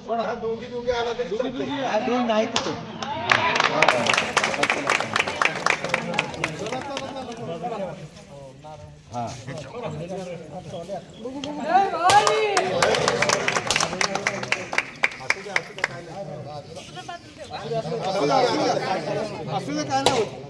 पण हा. दोघी दोघी आला तरी दोन नाही असू दे काय नाही होत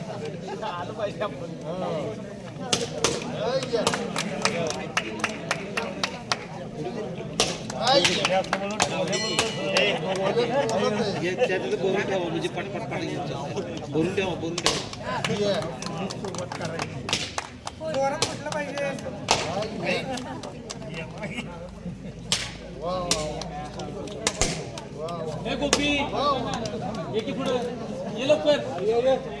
बोलून ठेवा म्हणजे पटपट पाणी बोलून ठेवा बोलून ठेवा हे गोपी ये की पुढे ये लवकर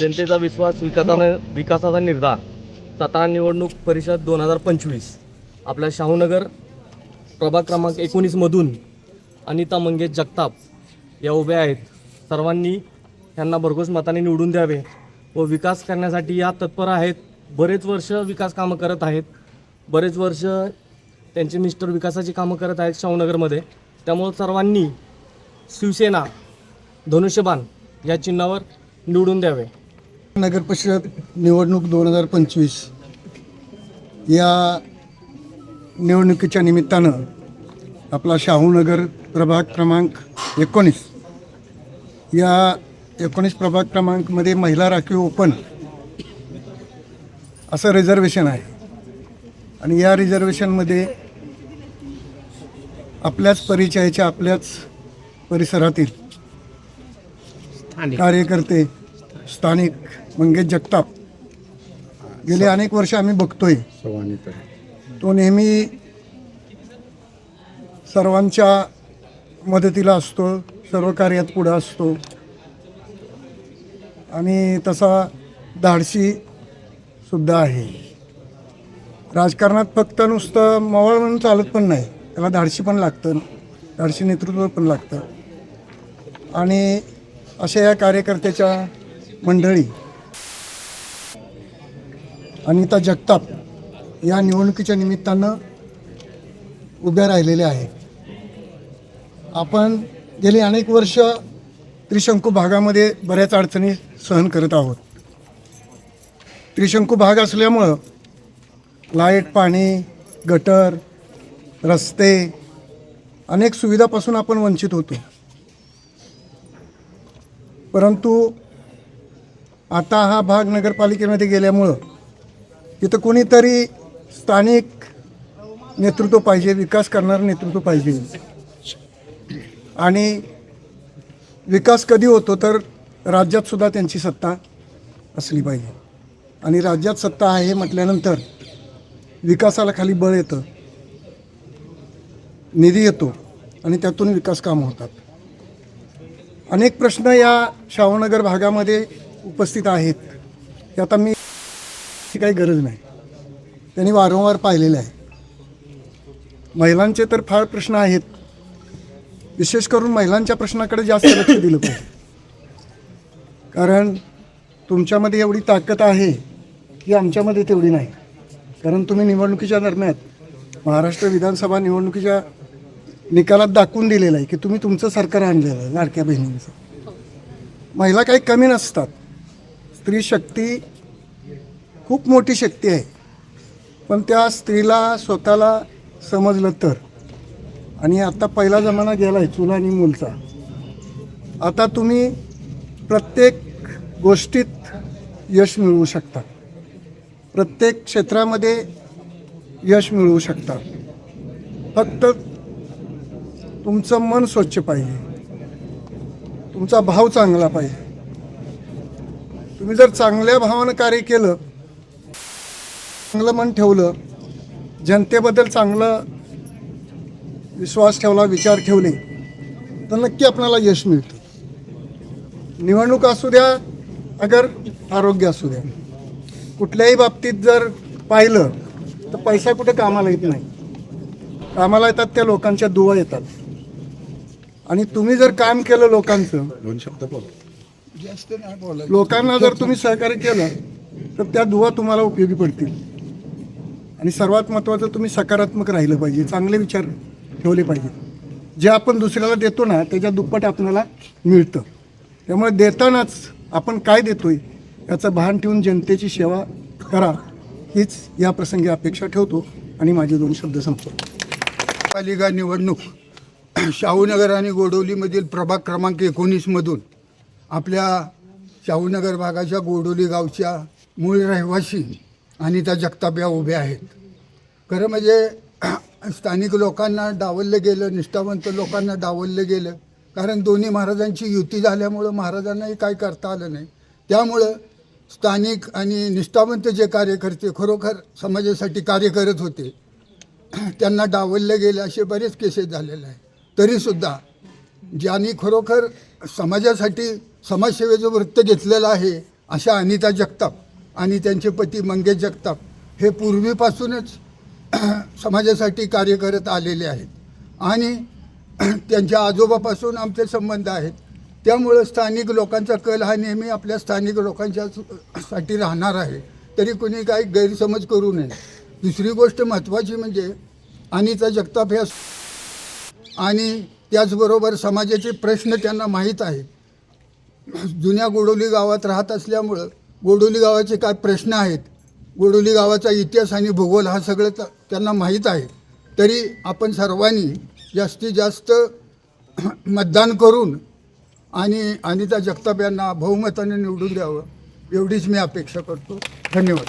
जनतेचा विश्वास विकासाने विकासाचा निर्धार. सातारा निवडणूक परिषद दोन हजार पंचवीस. आपल्या शाहूनगर प्रभाग क्रमांक एकोणीसमधून अनिता मंगेश जगताप या उभ्या आहेत. सर्वांनी त्यांना भरघोस मताने निवडून द्यावे व विकास करण्यासाठी या तत्पर आहेत. बरेच वर्ष विकास कामं करत आहेत. बरेच वर्ष त्यांचे मिस्टर विकासाची कामं करत आहेत शाहूनगरमध्ये. त्यामुळं सर्वांनी शिवसेना धनुष्यबाण या चिन्हावर निवडून द्यावे. नगर परिषद निवडणूक दोन हजार पंचवीस या निवडणुकीच्या निमित्तानं आपला शाहूनगर प्रभाग क्रमांक एकोणीस या एकोणीस प्रभाग क्रमांकमध्ये महिला राखीव ओपन असं रिझर्वेशन आहे. आणि या रिझर्वेशनमध्ये आपल्याच परिचयाच्या आपल्याच परिसरातील कार्यकर्ते स्थानिक मंगेश जगताप. गेले अनेक वर्ष आम्ही बघतोय. तो नेहमी सर्वांच्या मदतीला असतो सर्व कार्यात पुढं असतो. आणि तसा धाडसी सुद्धा आहे. राजकारणात फक्त नुसतं मवळ म्हणून चालत पण नाही. त्याला धाडसी पण लागतं धाडसी नेतृत्व पण लागतं. आणि अशा या कार्यकर्त्याच्या मंडळी अनिता जगताप या निवडणुकीच्या निमित्तानं उभ्या राहिलेल्या आहेत. आपण गेली अनेक वर्ष त्रिशंकू भागामध्ये बऱ्याच अडचणी सहन करत आहोत. त्रिशंकू भाग असल्यामुळं लाइट पाणी गटर रस्ते अनेक सुविधापासून आपण वंचित होतो. परंतु आता हा भाग नगरपालिकेमध्ये गेल्यामुळं इथं कोणीतरी स्थानिक नेतृत्व पाहिजे विकास करणारं नेतृत्व पाहिजे. आणि विकास कधी होतो तर राज्यात सुद्धा त्यांची सत्ता असली पाहिजे. आणि राज्यात सत्ता आहे म्हटल्यानंतर विकासाला खाली बळ येतं निधी येतो आणि त्यातून विकास कामं होतात. अनेक प्रश्न या शाहूनगर भागामध्ये उपस्थित आहेत. ते आता मी ची काही गरज नाही. त्यांनी वारंवार पाहिलेलं आहे. महिलांचे तर फार प्रश्न आहेत. विशेष करून महिलांच्या प्रश्नाकडे जास्त लक्ष दिलं पाहिजे. कारण तुमच्यामध्ये एवढी ताकद आहे की आमच्यामध्ये तेवढी नाही. कारण तुम्ही निवडणुकीच्या दरम्यान महाराष्ट्र विधानसभा निवडणुकीच्या निकालात दाखवून दिलेलं आहे की तुम्ही तुमचं सरकार आणलेलं आहे लाडक्या बहिणींचं. महिला काही कमी नसतात. स्त्री शक्ती खूप मोठी शक्ती आहे. पण त्या स्त्रीला स्वतःला समजलं तर. आणि आता पहिला जमाना गेला आहे चुला आणि मूलचा. आता तुम्ही प्रत्येक गोष्टीत यश मिळवू शकता. प्रत्येक क्षेत्रामध्ये यश मिळवू शकता. फक्त तुमचं मन स्वच्छ पाहिजे. तुमचा भाव चांगला पाहिजे. तुम्ही जर चांगल्या भावानं कार्य केलं चांगलं मन ठेवलं जनतेबद्दल चांगलं विश्वास ठेवला विचार ठेवले तर नक्की आपल्याला यश मिळतं. निवडणूक असू द्या अगर आरोग्य असू द्या. कुठल्याही बाबतीत जर पाहिलं तर पैसा कुठे कामाला येत नाही. कामाला येतात त्या लोकांच्या दुवा येतात. आणि तुम्ही जर काम केलं लोकांचं दोन शब्द बोल. लोकांना जर तुम्ही सहकार्य केलं तर त्या दुवा तुम्हाला उपयोगी पडतील. आणि सर्वात महत्त्वाचं तुम्ही सकारात्मक राहिलं पाहिजे चांगले विचार ठेवले पाहिजेत. जे आपण दुसऱ्याला देतो ना त्याच्या दुप्पट आपल्याला मिळतं. त्यामुळे देतानाच आपण काय देतोय याचं भान ठेवून जनतेची सेवा करा हीच या प्रसंगी अपेक्षा ठेवतो आणि माझे दोन शब्द संपतो पालिका निवडणूक. शाहूनगर आणि गोडोलीमधील प्रभाग क्रमांक एकोणीसमधून आपल्या शाहूनगर भागाच्या गोडोली गावच्या मूळ रहिवासी अनिता जगताप या उभ्या आहेत. खरं म्हणजे स्थानिक लोकांना डावललं गेलं निष्ठावंत लोकांना डावललं गेलं. कारण दोन्ही महाराजांची युती झाल्यामुळं महाराजांनाही काय करता आलं नाही. त्यामुळं स्थानिक आणि निष्ठावंत जे कार्यकर्ते खरोखर समाजासाठी कार्य करत होते त्यांना डावललं गेले असे बरेच केसेस झालेले आहे तरीसुद्धा ज्यांनी खरोखर समाजासाठी समाजसेवेचं वृत्त घेतलेलं आहे अशा अनिता जगताप आणि त्यांचे पती मंगेश जगताप हे पूर्वीपासूनच समाजासाठी कार्य करत आलेले आहेत. आणि त्यांच्या आजोबापासून आमचे संबंध आहेत. त्यामुळं स्थानिक लोकांचा कल हा नेहमी आपल्या स्थानिक लोकांच्या साठी राहणार आहे. तरी कुणी काही गैरसमज करू नये. दुसरी गोष्ट महत्त्वाची म्हणजे अनिता जगताप ह्या आणि त्याचबरोबर समाजाचे प्रश्न त्यांना माहीत आहे जुन्या गोडोली गावात राहत असल्यामुळं गोडोली गावाचे काय प्रश्न आहेत? गोडोली गावाचा इतिहास आणि भूगोल हा सगळं त्यांना माहीत आहे. तरी आपण सर्वांनी जास्तीत जास्त मतदान करून आणि अनिता जगताप यांना बहुमताने निवडून द्यावं एवढीच मी अपेक्षा करतो. धन्यवाद.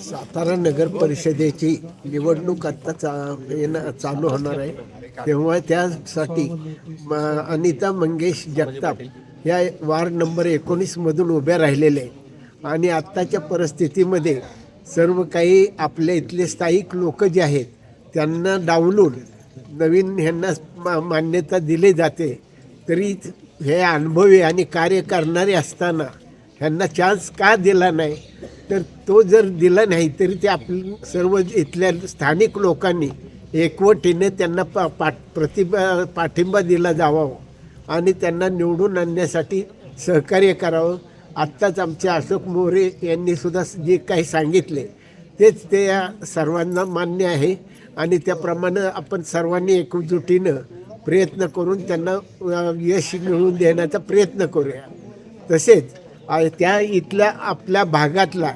सातारा नगर परिषदेची निवडणूक आत्ता चा येणं चालू होणार आहे. तेव्हा त्यासाठी म- अनिता मंगेश जगताप या वार्ड नंबर एकोणीसमधून उभ्या राहिलेले आहे. आणि आत्ताच्या परिस्थितीमध्ये सर्व काही आपल्या इथले स्थायिक लोक जे आहेत त्यांना डावलून नवीन ह्यांना मा- मान्यता दिली जाते. तरी हे अनुभवी आणि कार्य करणारे असताना ह्यांना चान्स का दिला नाही? तर तो जर दिला नाही तरी ते आपल्या सर्व इथल्या स्थानिक लोकांनी एकवटीने त्यांना पा पाठ प्रतिभा पाठिंबा दिला जावा हो. आणि त्यांना निवडून आणण्यासाठी सहकार्य करावं. आत्ताच आमचे अशोक मोरे यांनीसुद्धा जे काही सांगितले तेच ते या सर्वांना मान्य आहे. आणि त्याप्रमाणे आपण सर्वांनी एकजुटीनं प्रयत्न करून त्यांना यश मिळवून देण्याचा प्रयत्न करूया. तसेच त्या इथल्या आपल्या भागातला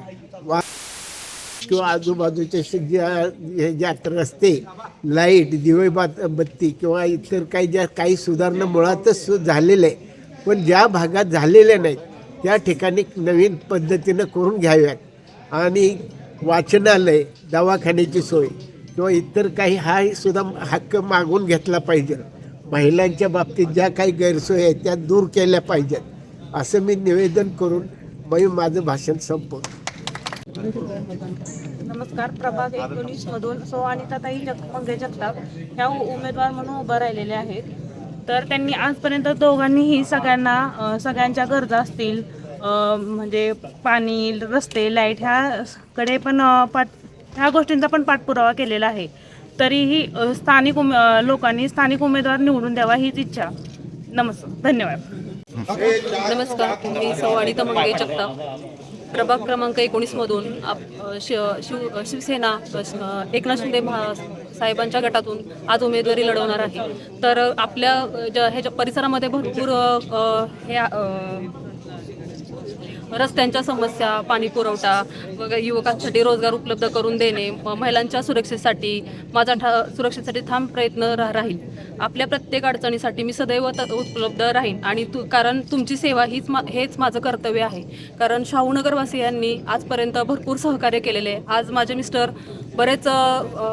किंवा आजूबाजूचे शे- ज्या हे ज्या रस्ते लाइट दिवे बात बत्ती किंवा इतर काही ज्या काही सुधारणा मुळातच सु- झालेल्या आहे पण ज्या भागात झालेल्या नाहीत त्या ठिकाणी नवीन पद्धतीनं करून घ्याव्यात. आणि वाचनालय दवाखान्याची सोय किंवा इतर काही हा सुद्धा हक्क मागून घेतला पाहिजे. महिलांच्या बाबतीत ज्या काही गैरसोयी आहेत त्या दूर केल्या पाहिजेत. असं मी निवेदन करून मी माझं भाषण संपवतो. नमस्कार प्रभाग एकोणीस मधून सो अनिताताई जग मंगे जगताप ह्या उमेदवार म्हणून उभं राहिलेले आहेत. तर त्यांनी आजपर्यंत दोघांनीही सगळ्यांना सगळ्यांच्या गरजा असतील म्हणजे पाणी रस्ते लाइट ह्या कडे पण पाठ ह्या गोष्टींचा पण पाठपुरावा केलेला आहे. तरीही स्थानिक उमे लोकांनी स्थानिक उमेदवार निवडून द्यावा हीच इच्छा. नमस्कार धन्यवाद. नमस्कार मी सौ अनिता मंगे जगताप. प्रभाग क्रमांक एकोणीसमधून आप शिव शिव शिवसेना एकनाथ शिंदे महा साहेबांच्या गटातून आज उमेदवारी लढवणार आहे. तर आपल्या ज्या ह्याच्या परिसरामध्ये भरपूर हे रस्त्यांच्या समस्या पाणी पुरवठा वगैरे युवकांसाठी रोजगार उपलब्ध करून देणे म- महिलांच्या सुरक्षेसाठी माझा ठा सुरक्षेसाठी ठाम प्रयत्न रा राहील. आपल्या प्रत्येक अडचणीसाठी मी सदैव त- उपलब्ध राहीन. आणि तू कारण तुमची सेवा हीच मा हेच माझं कर्तव्य आहे. कारण शाहूनगरवासियांनी आजपर्यंत भरपूर सहकार्य केलेले आहे. आज माझे मिस्टर बरेच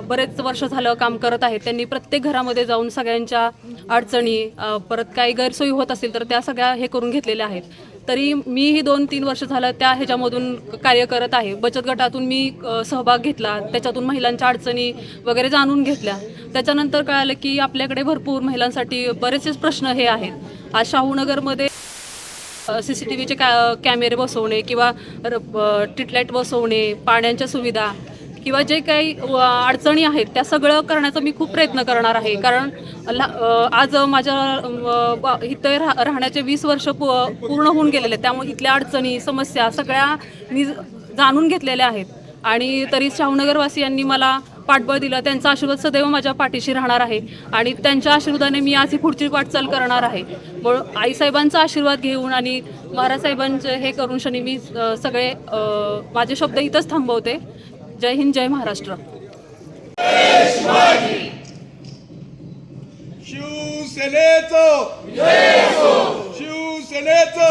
बरेच वर्ष झालं काम करत आहेत. त्यांनी प्रत्येक घरामध्ये जाऊन सगळ्यांच्या अडचणी परत काही गैरसोयी होत असतील तर त्या सगळ्या हे करून घेतलेल्या आहेत. तरी मीही दोन तीन वर्ष झालं त्या ह्याच्यामधून कार्य करत आहे. बचत गटातून मी सहभाग घेतला. त्याच्यातून महिलांच्या अडचणी वगैरे जाणून घेतल्या. त्याच्यानंतर कळालं की आपल्याकडे भरपूर महिलांसाठी बरेचसे प्रश्न हे आहेत. आज शाहूनगरमध्ये सी सी टी व्हीचे कॅ कॅमेरे बसवणे किंवा स्ट्रीट बसवणे पाण्याच्या सुविधा किंवा जे काही अडचणी आहेत त्या सगळं करण्याचा मी खूप प्रयत्न करणार आहे. कारण ला आज माझ्या इथं रा राहण्याचे वीस वर्ष पूर्ण होऊन गेलेले आहेत. त्यामुळे इथल्या अडचणी समस्या सगळ्या मी जाणून घेतलेल्या आहेत. आणि तरी शाहूनगरवासियांनी मला पाठबळ दिलं. त्यांचा आशीर्वाद सदैव माझ्या पाठीशी राहणार आहे. आणि त्यांच्या आशीर्वादाने मी आज ही पुढची वाटचाल करणार आहे. म्हणून आईसाहेबांचा आशीर्वाद घेऊन आणि महाराज साहेबांचे हे करून शनी मी सगळे माझे शब्द इथंच थांबवते. जय हिंद जय महाराष्ट्र. शिवसेनेचं. शिवसेनेचं.